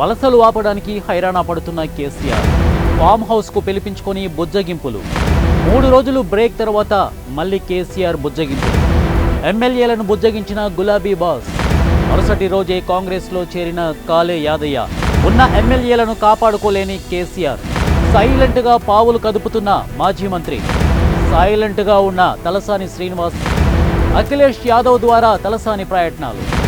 వలసలు ఆపడానికి హైరాణ పడుతున్న కేసీఆర్. ఫామ్ హౌస్కు పిలిపించుకొని బుజ్జగింపులు. మూడు రోజులు బ్రేక్ తర్వాత మళ్ళీ కేసీఆర్ బుజ్జగింపు. ఎమ్మెల్యేలను బుజ్జగించిన గులాబీ బాస్. మరుసటి రోజే కాంగ్రెస్లో చేరిన కాలే యాదయ్య. ఉన్న ఎమ్మెల్యేలను కాపాడుకోలేని కేసీఆర్. సైలెంట్గా పావులు కదుపుతున్న మాజీ మంత్రి. సైలెంట్గా ఉన్న తలసాని శ్రీనివాస్. అఖిలేష్ యాదవ్ ద్వారా తలసాని ప్రయత్నాలు.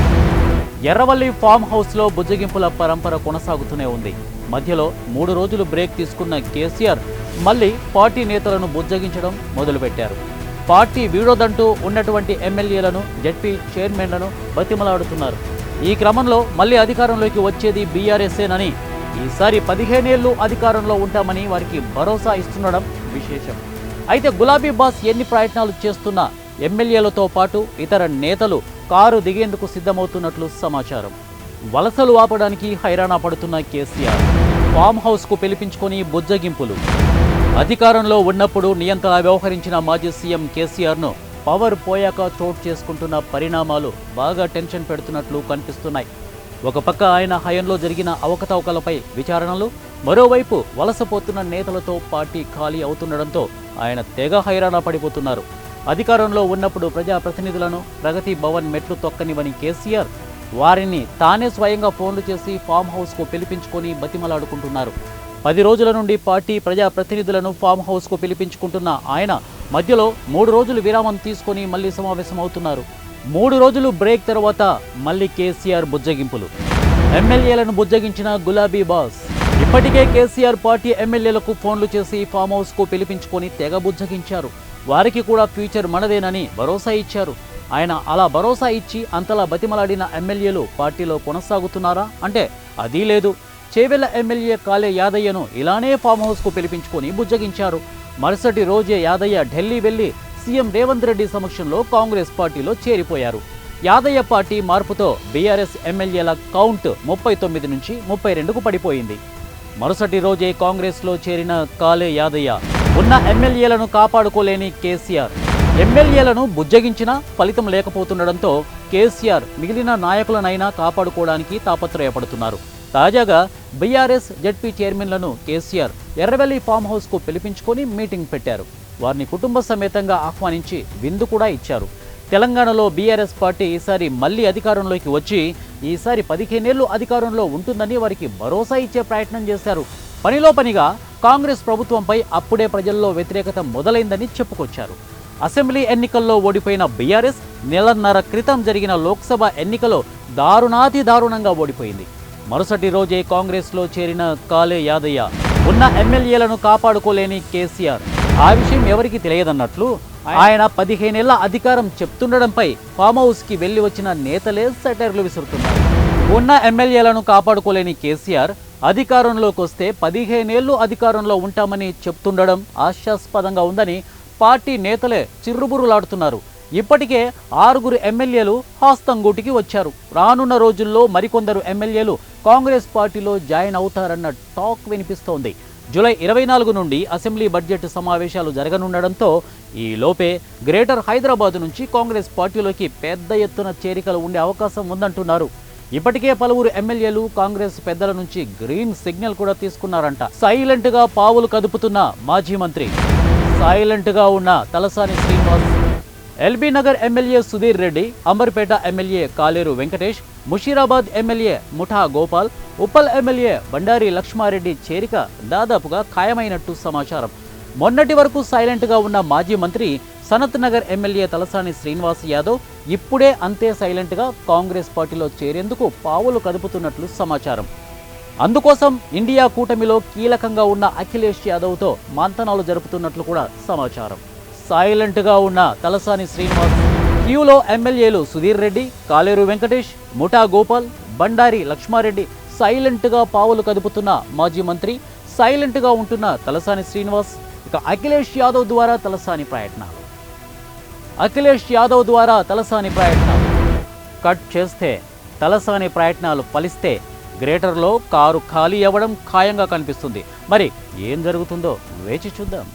ఎర్రవల్లి ఫామ్ హౌస్లో బుజ్జగింపుల పరంపర కొనసాగుతూనే ఉంది. మధ్యలో మూడు రోజులు బ్రేక్ తీసుకున్న కేసీఆర్ మళ్ళీ పార్టీ నేతలను బుజ్జగించడం మొదలుపెట్టారు. పార్టీ వీడోదంటూ ఉన్నటువంటి ఎమ్మెల్యేలను జడ్పీ చైర్మన్లను బతిమలాడుతున్నారు. ఈ క్రమంలో మళ్ళీ అధికారంలోకి వచ్చేది బీఆర్ఎస్ఏనని ఈసారి పదిహేనేళ్ళు అధికారంలో ఉంటామని వారికి భరోసా ఇస్తుండడం విశేషం. అయితే గులాబీ బాస్ ఎన్ని ప్రయత్నాలు చేస్తున్నా ఎమ్మెల్యేలతో పాటు ఇతర నేతలు కారు దిగేందుకు సిద్ధమవుతున్నట్లు సమాచారం. వలసలు ఆపడానికి హైరాణ పడుతున్న కేసీఆర్. ఫామ్ హౌస్కు పిలిపించుకొని బుజ్జగింపులు. అధికారంలో ఉన్నప్పుడు నియంత్రణ వ్యవహరించిన మాజీ సీఎం కేసీఆర్ను పవర్ పోయాక చోటు చేసుకుంటున్న పరిణామాలు బాగా టెన్షన్ పెడుతున్నట్లు కనిపిస్తున్నాయి. ఒక పక్క ఆయన హయంలో జరిగిన అవకతవకలపై విచారణలు మరోవైపు వలసపోతున్న నేతలతో పార్టీ ఖాళీ అవుతుండడంతో ఆయన తెగ హైరాణ పడిపోతున్నారు. అధికారంలో ఉన్నప్పుడు ప్రజాప్రతినిధులను ప్రగతి భవన్ మెట్లు తొక్కనివని కేసీఆర్ వారిని తానే స్వయంగా ఫోన్లు చేసి ఫామ్ హౌస్కు పిలిపించుకొని బతిమలాడుకుంటున్నారు. పది రోజుల నుండి పార్టీ ప్రజాప్రతినిధులను ఫామ్ హౌస్కు పిలిపించుకుంటున్న ఆయన మధ్యలో మూడు రోజులు విరామం తీసుకొని మళ్ళీ సమావేశమవుతున్నారు. మూడు రోజులు బ్రేక్ తర్వాత మళ్ళీ కేసీఆర్ బుజ్జగింపులు. ఎమ్మెల్యేలను బుజ్జగించిన గులాబీ బాస్ ఇప్పటికే కేసీఆర్ పార్టీ ఎమ్మెల్యేలకు ఫోన్లు చేసి ఫామ్ హౌస్కు పిలిపించుకొని తెగ బుజ్జగించారు. వారికి కూడా ఫ్యూచర్ మనదేనని భరోసా ఇచ్చారు. ఆయన అలా భరోసా ఇచ్చి అంతలా బతిమలాడిన ఎమ్మెల్యేలు పార్టీలో కొనసాగుతున్నారా? అంటే అదీ లేదు. చేవెళ్ళ ఎమ్మెల్యే కాలే యాదయ్యను ఇలానే ఫామ్ హౌస్కు పిలిపించుకొని బుజ్జగించారు. మరుసటి రోజే యాదయ్య ఢిల్లీ వెళ్ళి సీఎం రేవంత్ రెడ్డి సమక్షంలో కాంగ్రెస్ పార్టీలో చేరిపోయారు. యాదయ్య పార్టీ మార్పుతో బీఆర్ఎస్ ఎమ్మెల్యేల కౌంట్ ముప్పై తొమ్మిది నుంచి ముప్పై రెండుకు పడిపోయింది. మరుసటి రోజే కాంగ్రెస్లో చేరిన కాలే యాదయ్య ఉన్న ఎమ్మెల్యేలను కాపాడుకోలేని కేసీఆర్. ఎమ్మెల్యేలను బుజ్జగించినా ఫలితం లేకపోతుండడంతో కేసీఆర్ మిగిలిన నాయకులనైనా కాపాడుకోవడానికి తాపత్రయపడుతున్నారు. తాజాగా బీఆర్ఎస్ జడ్పీ చైర్మన్లను కేసీఆర్ ఎర్రవెల్లి ఫామ్ హౌస్కు పిలిపించుకొని మీటింగ్ పెట్టారు. వారిని కుటుంబ సమేతంగా ఆహ్వానించి విందు కూడా ఇచ్చారు. తెలంగాణలో బీఆర్ఎస్ పార్టీ ఈసారి మళ్ళీ అధికారంలోకి వచ్చి ఈసారి పదిహేనేళ్ళు అధికారంలో ఉంటుందని వారికి భరోసా ఇచ్చే ప్రయత్నం చేశారు పనిలో పనిగా కాంగ్రెస్ ప్రభుత్వంపై అప్పుడే ప్రజల్లో వ్యతిరేకత మొదలైందని చెప్పుకొచ్చారు. అసెంబ్లీ ఎన్నికల్లో ఓడిపోయిన బీఆర్ఎస్ నెలన్నర క్రితం జరిగిన లోక్సభ ఎన్నికలో దారుణాతి దారుణంగా ఓడిపోయింది. మరుసటి రోజే కాంగ్రెస్లో చేరిన కాలే యాదయ్య ఉన్న ఎమ్మెల్యేలను కాపాడుకోలేని కేసీఆర్. ఆ విషయం ఎవరికి తెలియదన్నట్లు ఆయన పదిహేనేళ్ళ అధికారం చెప్తుండడంపై ఫామ్ హౌస్కి వెళ్ళి వచ్చిన నేతలే సెటైర్లు విసురుతున్నారు. ఉన్న ఎమ్మెల్యేలను కాపాడుకోలేని కేసీఆర్ అధికారంలోకి వస్తే పదిహేనేళ్ళు అధికారంలో ఉంటామని చెప్తుండడం ఆశాస్పదంగా ఉందని పార్టీ నేతలే చిర్రుబురులాడుతున్నారు ఇప్పటికే ఆరుగురు ఎమ్మెల్యేలు హాస్తంగూటికి వచ్చారు. రానున్న రోజుల్లో మరికొందరు ఎమ్మెల్యేలు కాంగ్రెస్ పార్టీలో జాయిన్ అవుతారన్న టాక్ వినిపిస్తోంది. జూలై ఇరవై నాలుగు నుండి అసెంబ్లీ బడ్జెట్ సమావేశాలు జరగనుండడంతో ఈ లోపే గ్రేటర్ హైదరాబాద్ నుంచి కాంగ్రెస్ పార్టీలోకి పెద్ద ఎత్తున చేరికలు ఉండే అవకాశం ఉందంటున్నారు. ఇప్పటికే పలువురు ఎమ్మెల్యేలు కాంగ్రెస్ పెద్దల నుంచి గ్రీన్ సిగ్నల్ కూడా తీసుకున్నారంట. సైలెంట్గా పావులు కదుపుతున్న మాజీ మంత్రి. సైలెంట్గా ఉన్న Talasani Srinivas LB Nagar MLA Sudheer Reddy Amberpet MLA Kaleru Venkatesh Musheerabad MLA Muta Gopal Uppal MLA Bandari Lakshma Reddy చేరిక దాదాపుగా ఖాయమైనట్టు సమాచారం. మొన్నటి వరకు సైలెంట్గా ఉన్న మాజీ మంత్రి సనత్ నగర్ ఎమ్మెల్యే తలసాని శ్రీనివాస్ యాదవ్ ఇప్పుడే అంతే సైలెంట్గా కాంగ్రెస్ పార్టీలో చేరేందుకు పావులు కదుపుతున్నట్లు సమాచారం. అందుకోసం ఇండియా కూటమిలో కీలకంగా ఉన్న అఖిలేష్ యాదవ్తో మంతనాలు జరుపుతున్నట్లు కూడా సమాచారం. సైలెంట్గా ఉన్న తలసాని శ్రీనివాస్ క్యూలో ఎమ్మెల్యేలు సుధీర్ రెడ్డి కాలేరు వెంకటేష్ ముఠా గోపాల్ బండారి లక్ష్మారెడ్డి సైలెంట్గా పావులు కదుపుతున్న మాజీ మంత్రి సైలెంట్గా ఉంటున్న తలసాని శ్రీనివాస్ ఇక అఖిలేష్ యాదవ్ ద్వారా తలసాని ప్రయత్నాలు. అఖిలేష్ యాదవ్ ద్వారా తలసాని ప్రయత్నాలు కట్ చేస్తే తలసాని ప్రయత్నాలు ఫలిస్తే గ్రేటర్లో కారు ఖాళీ అవ్వడం ఖాయంగా కనిపిస్తుంది. మరి ఏం జరుగుతుందో వేచి చూద్దాం.